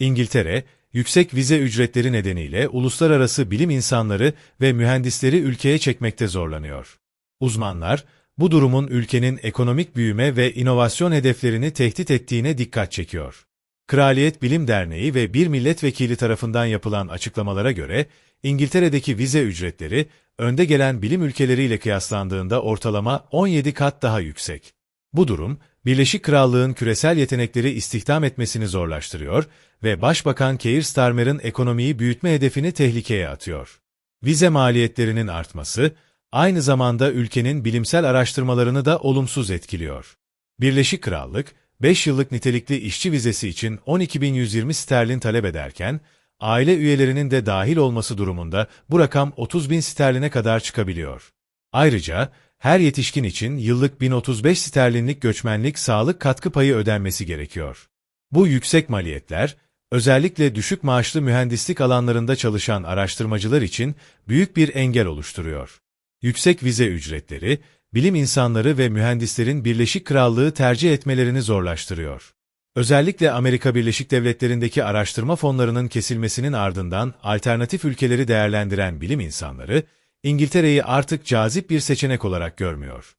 İngiltere, yüksek vize ücretleri nedeniyle uluslararası bilim insanları ve mühendisleri ülkeye çekmekte zorlanıyor. Uzmanlar, bu durumun ülkenin ekonomik büyüme ve inovasyon hedeflerini tehdit ettiğine dikkat çekiyor. Kraliyet Bilim Derneği ve bir milletvekili tarafından yapılan açıklamalara göre, İngiltere'deki vize ücretleri, önde gelen bilim ülkeleriyle kıyaslandığında ortalama 17 kat daha yüksek. Bu durum, Birleşik Krallığın küresel yetenekleri istihdam etmesini zorlaştırıyor ve Başbakan Keir Starmer'ın ekonomiyi büyütme hedefini tehlikeye atıyor. Vize maliyetlerinin artması, aynı zamanda ülkenin bilimsel araştırmalarını da olumsuz etkiliyor. Birleşik Krallık, 5 yıllık nitelikli işçi vizesi için 12.120 sterlin talep ederken, aile üyelerinin de dahil olması durumunda bu rakam 30.000 sterline kadar çıkabiliyor. Ayrıca, her yetişkin için yıllık 1035 sterlinlik göçmenlik sağlık katkı payı ödenmesi gerekiyor. Bu yüksek maliyetler, özellikle düşük maaşlı mühendislik alanlarında çalışan araştırmacılar için büyük bir engel oluşturuyor. Yüksek vize ücretleri, bilim insanları ve mühendislerin Birleşik Krallığı tercih etmelerini zorlaştırıyor. Özellikle Amerika Birleşik Devletleri'ndeki araştırma fonlarının kesilmesinin ardından alternatif ülkeleri değerlendiren bilim insanları, İngiltere'yi artık cazip bir seçenek olarak görmüyor.